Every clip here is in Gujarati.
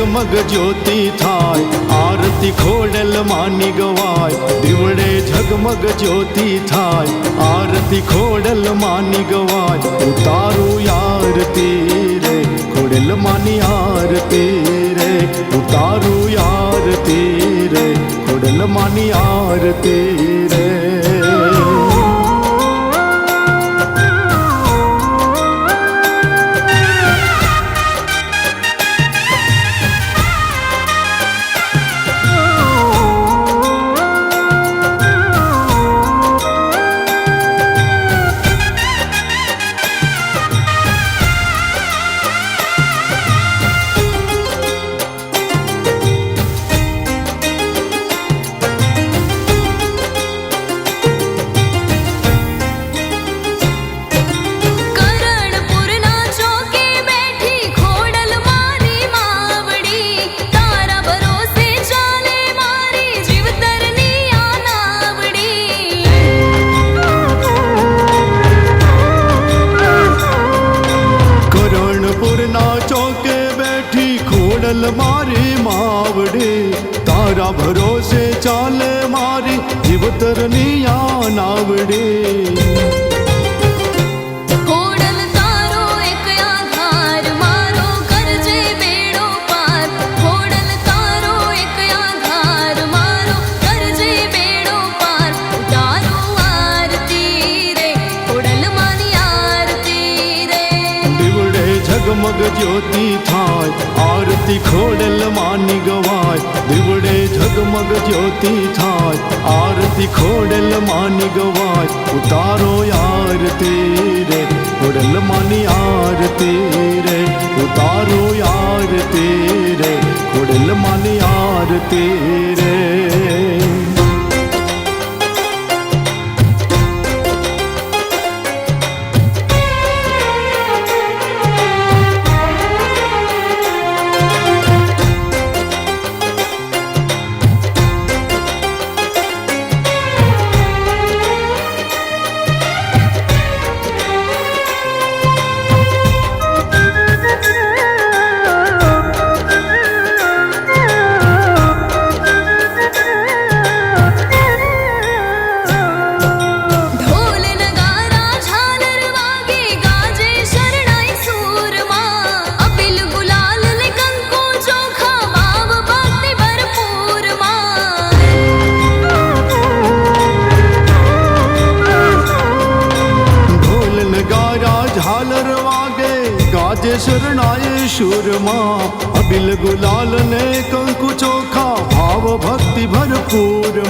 ઝગમગ જ્યોતિ થાય આરતી ખોડલ માની ગવાય દીવડે ઝગમગ જ્યોતિ થાય આરતી ખોડલ માની ગવાય ઉતારું આરતી રે ખોડલ માની આરતી રે ઉતારું આરતી રે ખોડલ માની આરતી જીવતરની આ ઝગમગ જ્યોતિ થાય આરતી ખોડલ માની ગવાય દીવડે ઝગમગ જ્યોતિ થાય આરતી ખોડલ માની ગવાય ઉતારો આરતી રે ખોડલ માની આરતી રે ઉતારો આરતી રે ખોડલ માની આરતી રે kudum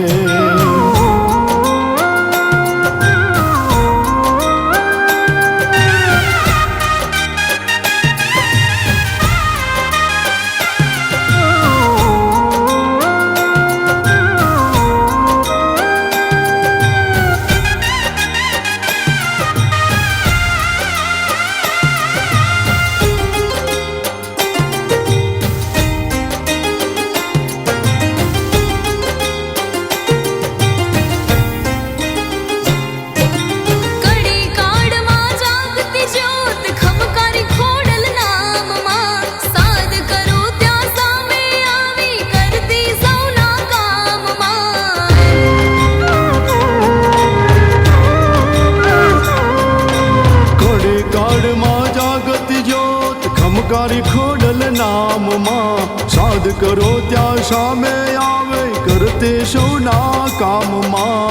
સામે આવે કરતે સૌના કામમાં.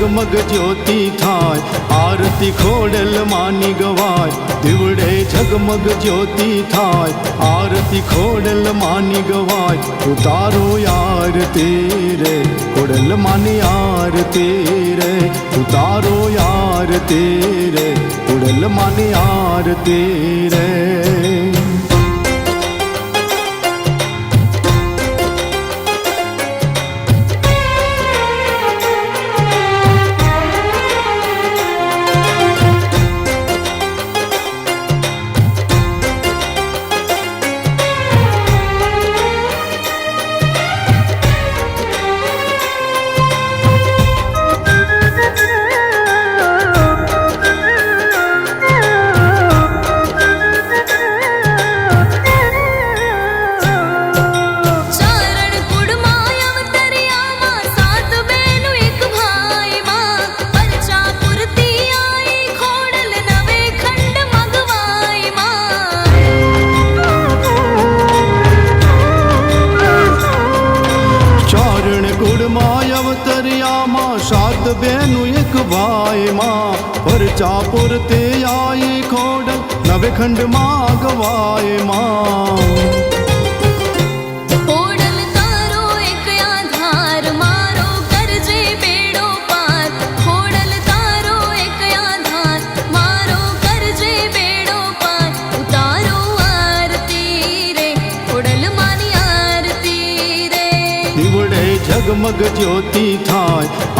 ઝગમગ જ્યોતિ થાય આરતી ખોડલ માની ગવાય દીવડે ઝગમગ જ્યોતિ થાય આરતી ખોડલ માની ગવાય ઉતારો યાર તેરે ખોડલ માની આરતી તેરે ઉતારો યાર તેરે ખોડલ માની આરતી રે માની આરતી રે. દીવડે ઝગમગ જ્યોતિ થાય.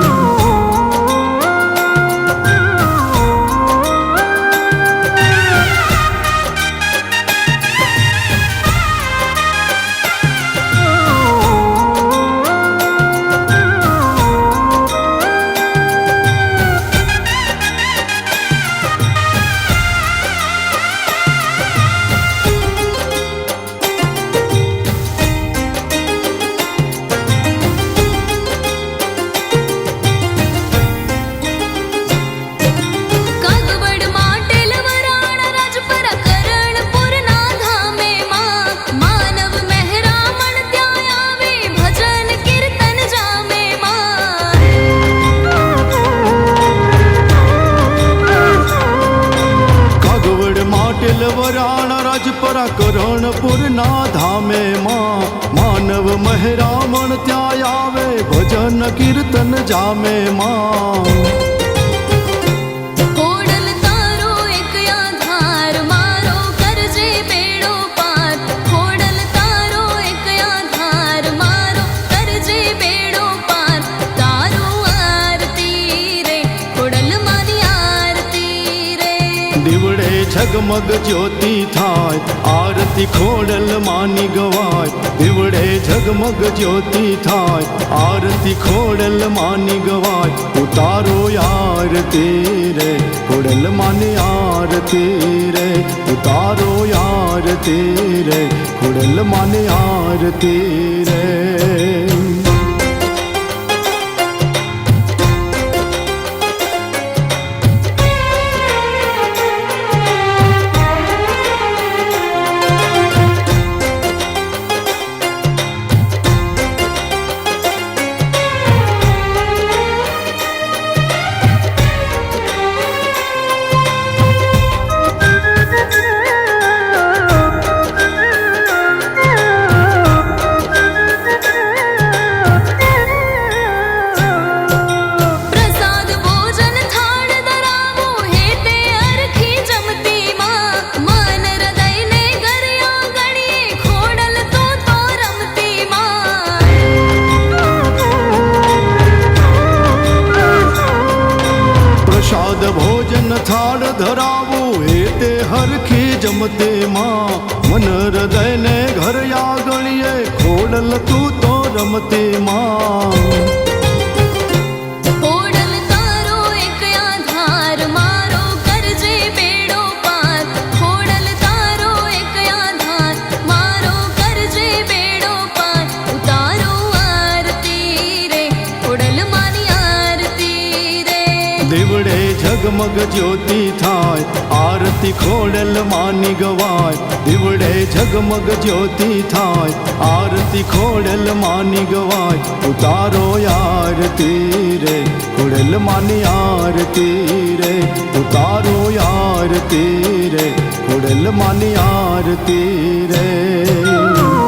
ઝગમગ જ્યોતિ થાય, આરતી ખોડલ માની ગવાય, દીવડે જગમગ જ્યોતિ થાય, આરતી ખોડલ માની ગવાય, ઉતારો આરતી રે ખોડલ માની આરતી રે ઉતારો આરતી રે ખોડલ માની આરતી રે ઝગમગ જ્યોતિ થાય, આરતી ખોડલ માની ગવાય દીવડે ઝગમગ જ્યોતિ થાય, આરતી ખોડલ માની ગવાય ઉતારો આરતી રે, ખોડલ માની આરતી રે, ઉતારો આરતી રે, ખોડલ માની આરતી રે.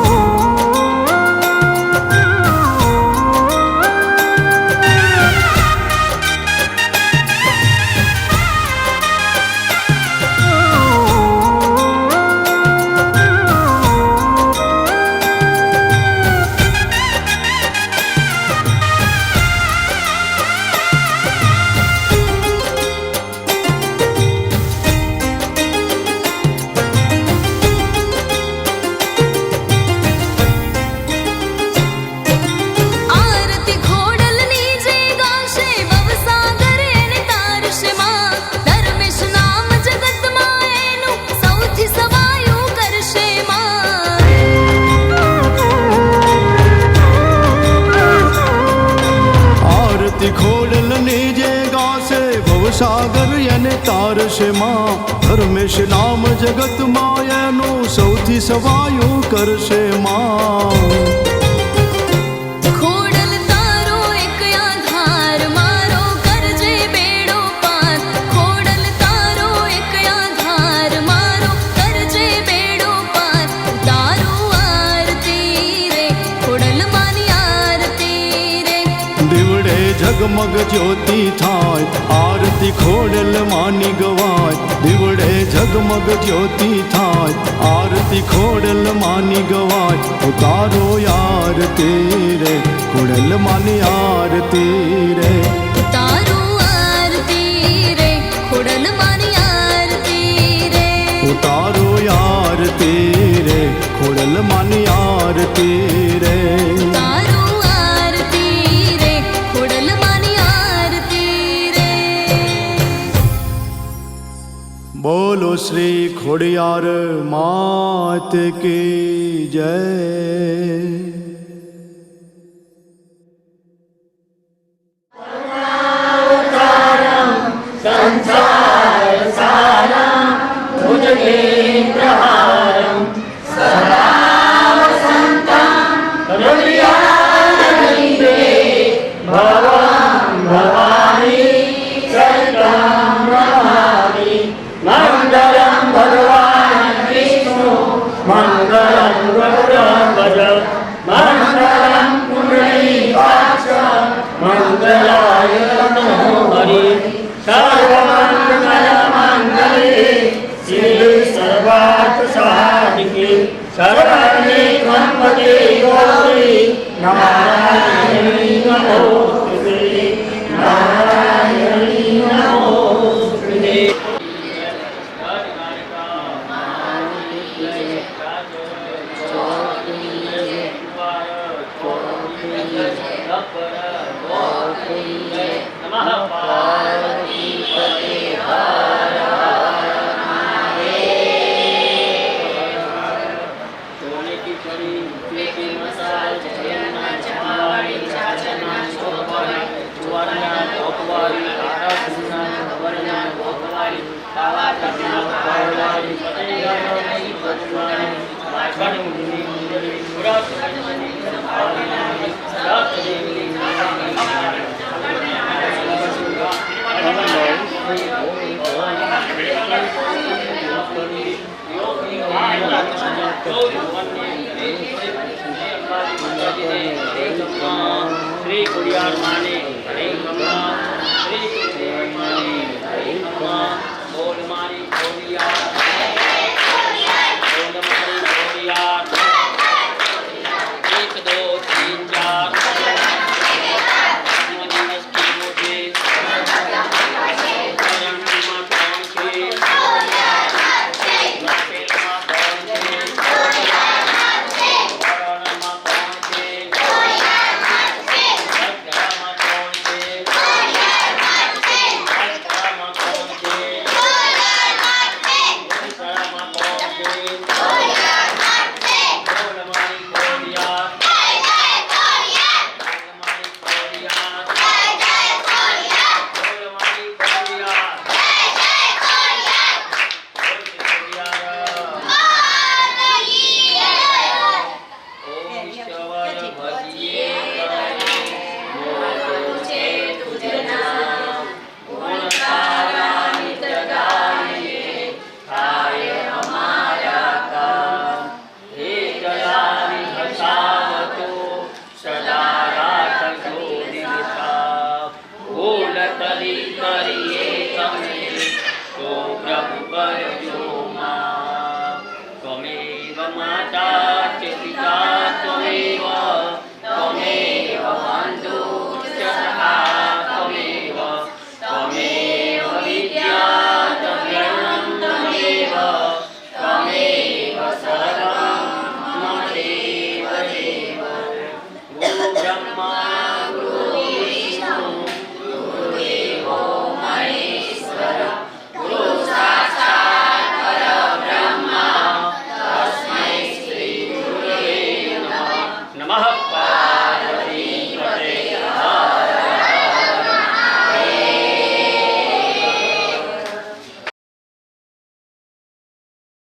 આરતી રે માં જગમગ જ્યોતિ થાય આરતી ખોડલ માની ગવાય દીવડે જગમગ જ્યોતિ થાય. આરતી ખોડલ માની ગવાય ઉતારો યાર રે ખોડલ માની આરતી રે ઉતારો આરતી રે ખોડલ માની આરતી રે ઉતારો યાર રે ખોડલ માની આરતી રે શ્રી ખોડિયાર માત કી જય. सर्वमङ्गलमङ्गले शिवे सर्वार्थसाधिके शरणे त्वम्बके गौरी नारायणी नमोऽस्तुते શ્રી કુડિયાર માને હરે શ્રી કુડિયાર માને હરે બોલ મારી કોડિયાર